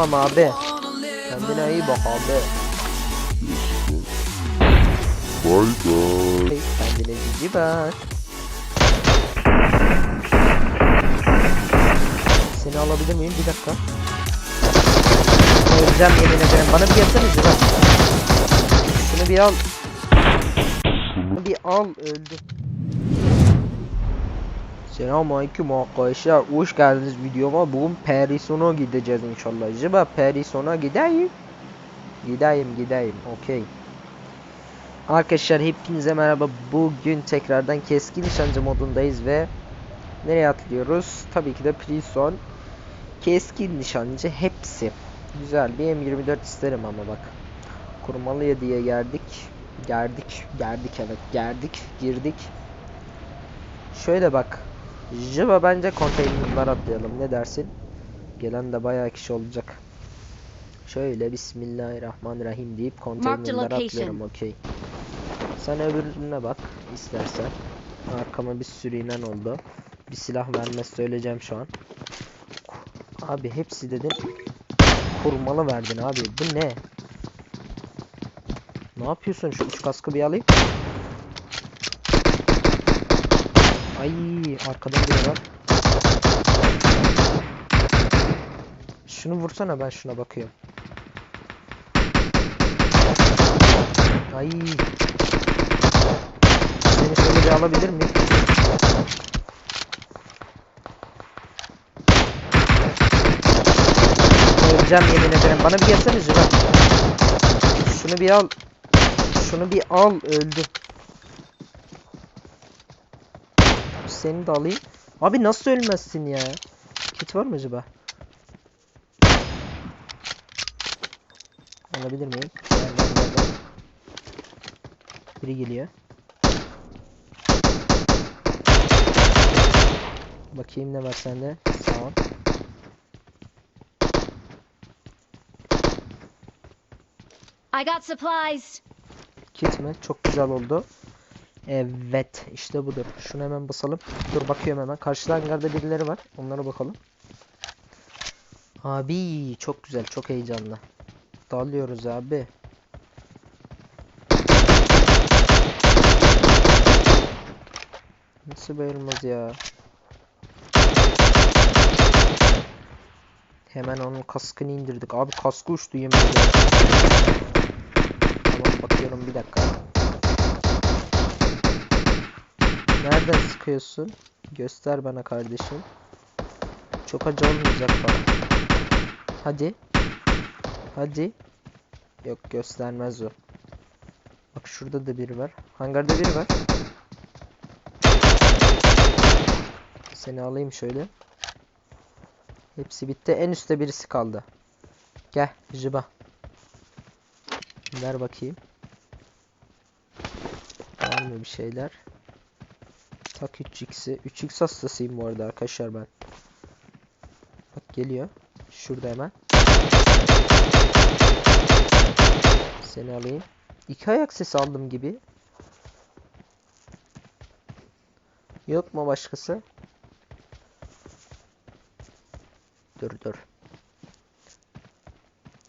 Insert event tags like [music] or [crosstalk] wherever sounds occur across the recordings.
Tamam abi. Kendine iyi bak abi. Bay bay. Kendine cici bak. Seni alabilir miyim? Bir dakika. Öleceğim yemin ederim. Bana bir gelsene Zira. Şunu bir al. Şunu bir al. Öldü. Selamünaleyküm arkadaşlar. Hoş geldiniz videoma. Bugün Parison'a gideceğiz inşallah. Ziba Parison'a gideyim. Gideyim gideyim. Okey. Arkadaşlar hepinize merhaba. Bugün tekrardan keskin nişancı modundayız ve nereye atlıyoruz? Tabii ki de Prison. Keskin nişancı hepsi. Güzel bir M24 isterim ama bak. Kurmalıya diye geldik. Geldik. Geldik evet. Geldik. Girdik. Şöyle bak. Jiva bence konteynerler atlayalım. Ne dersin? Gelen de bayağı kişi olacak. Şöyle Bismillahirrahmanirrahim deyip konteynerler location. atlıyorum. Okey. Sen öbürüne bak istersen. Arkama bir sürü inen oldu. Bir silah vermez söyleyeceğim şu an. Abi hepsi dedin. Kurmalı verdin abi. Bu ne? Ne yapıyorsun? Şu üç kaskı bir alayım. Ay arkadan biri var. Şunu vursana ben şuna bakıyorum. Ay. Seni şöyle bir alabilir miyim? Öleceğim yemin ederim. Bana bir gelsene Züra. Şunu bir al. Şunu bir al. Öldü. Seni de alayım. Abi nasıl ölmezsin ya? Kit var mı acaba? Alabilir miyim? Biri geliyor. Bakayım ne var sende. Sağ ol. I got supplies. Kit mi? Çok güzel oldu. Evet. işte budur. Şunu hemen basalım. Dur bakıyorum hemen. Karşıda hangarda birileri var. Onlara bakalım. Abi çok güzel. Çok heyecanlı. Dalıyoruz abi. Nasıl bayılmaz ya? Hemen onun kaskını indirdik. Abi kaskı uçtu yemin ederim. Tamam bakıyorum bir dakika. Nereden sıkıyorsun? Göster bana kardeşim. Çok acı olmayacak bana. Hadi. Hadi. Yok göstermez o. Bak şurada da biri var. Hangarda biri var. Seni alayım şöyle. Hepsi bitti. En üstte birisi kaldı. Gel Jiba. Ver bakayım. Var mı bir şeyler? Tak 3x'i. 3x hastasıyım bu arada arkadaşlar ben. Bak geliyor. Şurada hemen. Seni alayım. İki ayak sesi aldım gibi. Yok mu başkası? Dur dur.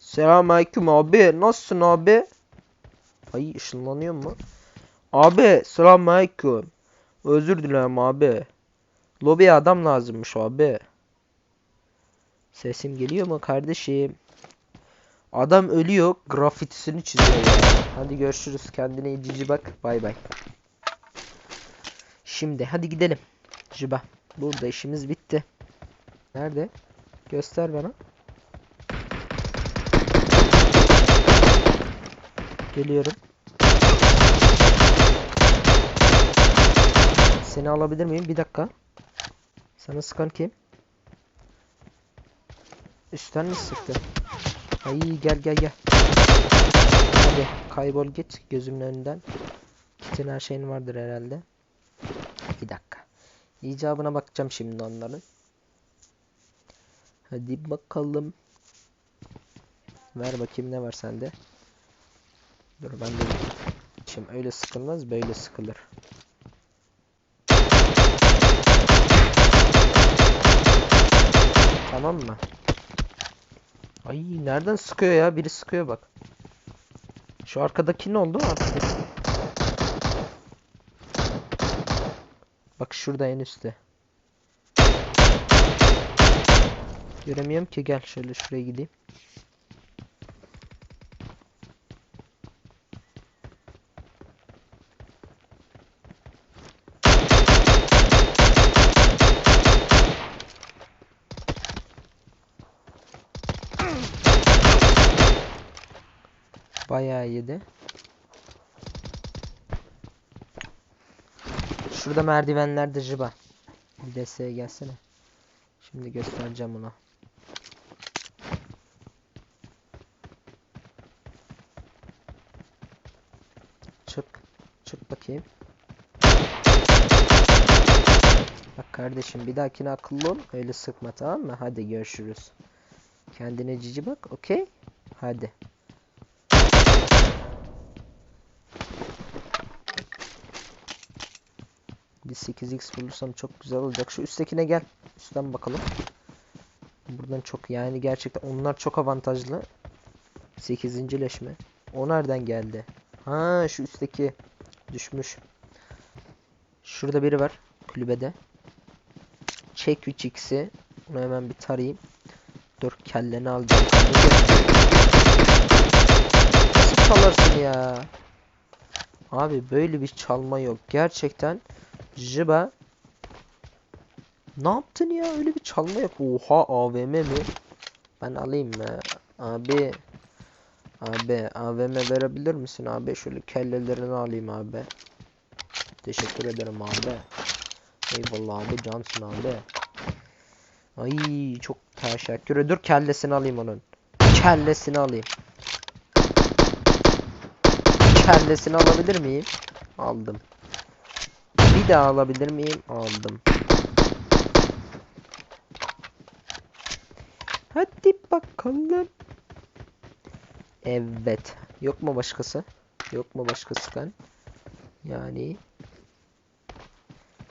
Selamünaleyküm abi. Nasılsın abi? Ay ışınlanıyor mu? Abi selamünaleyküm. Özür dilerim abi. Lobiye adam lazımmış abi. Sesim geliyor mu kardeşim? Adam ölüyor. Grafitisini çiziyor ya. Hadi görüşürüz. Kendine iyi cici bak. Bay bay. Şimdi hadi gidelim. Ciba. Burada işimiz bitti. Nerede? Göster bana. Geliyorum. Seni alabilir miyim? Bir dakika. Sana sıkan kim? Üstten mi sıktı? Ay gel gel gel. Hadi kaybol git gözümün önünden. Kitin her şeyin vardır herhalde. Bir dakika. İcabına bakacağım şimdi onların. Hadi bakalım. Ver bakayım ne var sende. Dur ben de Şimdi öyle sıkılmaz böyle sıkılır. Tamam mı? Ay nereden sıkıyor ya? Biri sıkıyor bak. Şu arkadaki ne oldu? Arkadaki. Bak şurada en üstte. Göremiyorum ki gel şöyle şuraya gideyim. Bayağı yedi. Şurada merdivenlerde jıba. Bir desteğe gelsene. Şimdi göstereceğim ona. Çık. Çık bakayım. Bak kardeşim bir dahakine akıllı ol. Öyle sıkma tamam mı? Hadi görüşürüz. Kendine cici bak. Okey? Hadi. Bir 8x bulursam çok güzel olacak. Şu üsttekine gel. Üstten bakalım. Buradan çok yani gerçekten onlar çok avantajlı. 8. leşme. O nereden geldi? Ha şu üstteki düşmüş. Şurada biri var kulübede. Çek 3x'i. Bunu hemen bir tarayayım. Dur kelleni alacağım. Nasıl çalarsın ya? Abi böyle bir çalma yok. Gerçekten Jiba Ne yaptın ya? Öyle bir çalma yok. Oha AVM mi? Ben alayım mı? Abi Abi AVM verebilir misin abi? Şöyle kellelerini alayım abi. Teşekkür ederim abi. Eyvallah abi cansın abi. Ay çok teşekkür ederim. Dur kellesini alayım onun. Kellesini alayım. Kellesini alabilir miyim? Aldım. Daha alabilir miyim? Aldım. Hadi bakalım. Evet. Yok mu başkası? Yok mu başkası kan? Yani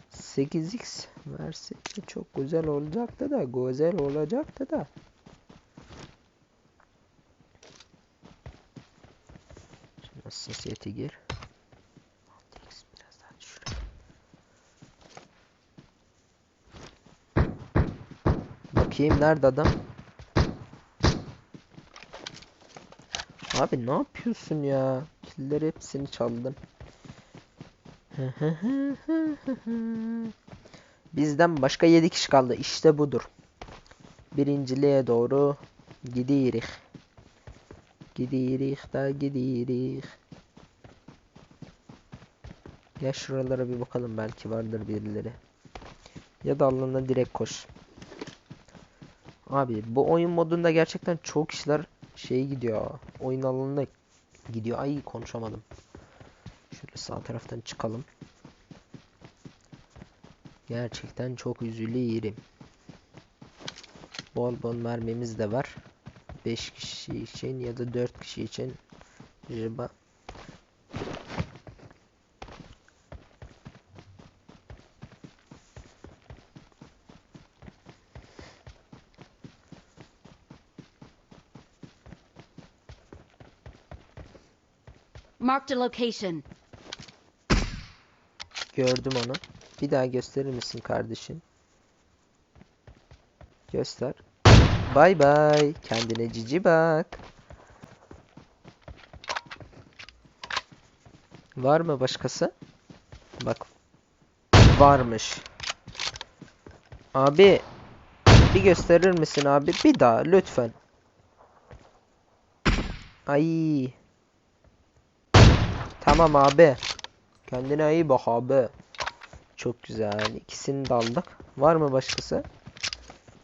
8x verse çok güzel olacaktı da güzel olacaktı da. Şimdi hassasiyete gir. Bakayım nerede adam? Abi ne yapıyorsun ya? Killeri hepsini çaldın. [laughs] Bizden başka 7 kişi kaldı. İşte budur. Birinciliğe doğru gidiyoruz. Gidiyoruz da gidiyoruz. Ya şuralara bir bakalım belki vardır birileri. Ya da alana direkt koş. Abi bu oyun modunda gerçekten çok işler şey gidiyor. Oyun alanına gidiyor. Ay konuşamadım. Şöyle sağ taraftan çıkalım. Gerçekten çok üzülüyorum. Bol bol mermimiz de var. 5 kişi için ya da 4 kişi için Jiba Marked a location. gördüm onu. Bir daha gösterir misin kardeşim? Göster. Bay bay. Kendine cici bak. Var mı başkası? Bak. Varmış. Abi. Bir gösterir misin abi? Bir daha lütfen. Ay. Tamam abi. Kendine iyi bak abi. Çok güzel. İkisini de aldık. Var mı başkası?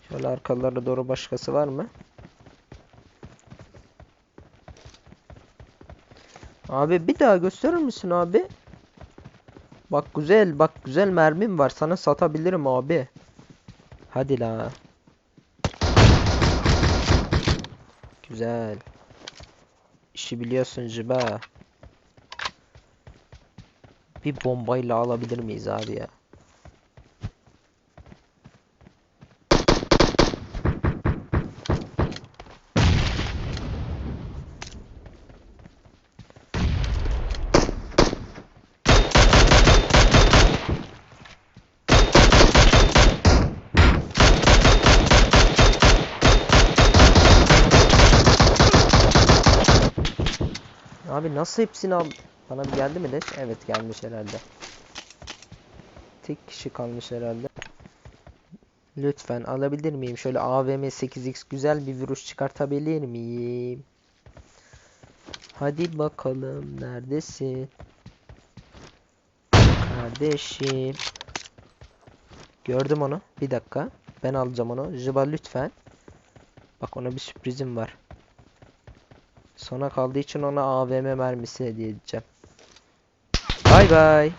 Şöyle arkalara doğru başkası var mı? Abi bir daha gösterir misin abi? Bak güzel bak güzel mermim var sana satabilirim abi. Hadi la. Güzel. İşi biliyorsun Ciba. Bir bombayla alabilir miyiz abi ya? Abi nasıl hepsini al? Bana bir geldi mi leş? Evet gelmiş herhalde. Tek kişi kalmış herhalde. Lütfen alabilir miyim? Şöyle AVM 8x güzel bir vuruş çıkartabilir miyim? Hadi bakalım neredesin? Kardeşim. Gördüm onu. Bir dakika. Ben alacağım onu. Jiba lütfen. Bak ona bir sürprizim var. Sona kaldığı için ona AVM mermisi hediye edeceğim. Bay bay.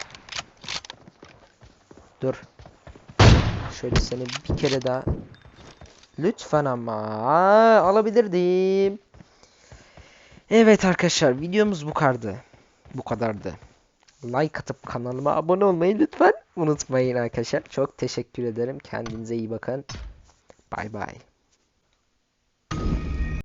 Dur. Şöyle seni bir kere daha. Lütfen ama. Alabilirdim. Evet arkadaşlar videomuz bu kadardı. Bu kadardı. Like atıp kanalıma abone olmayı lütfen unutmayın arkadaşlar. Çok teşekkür ederim. Kendinize iyi bakın. Bay bay.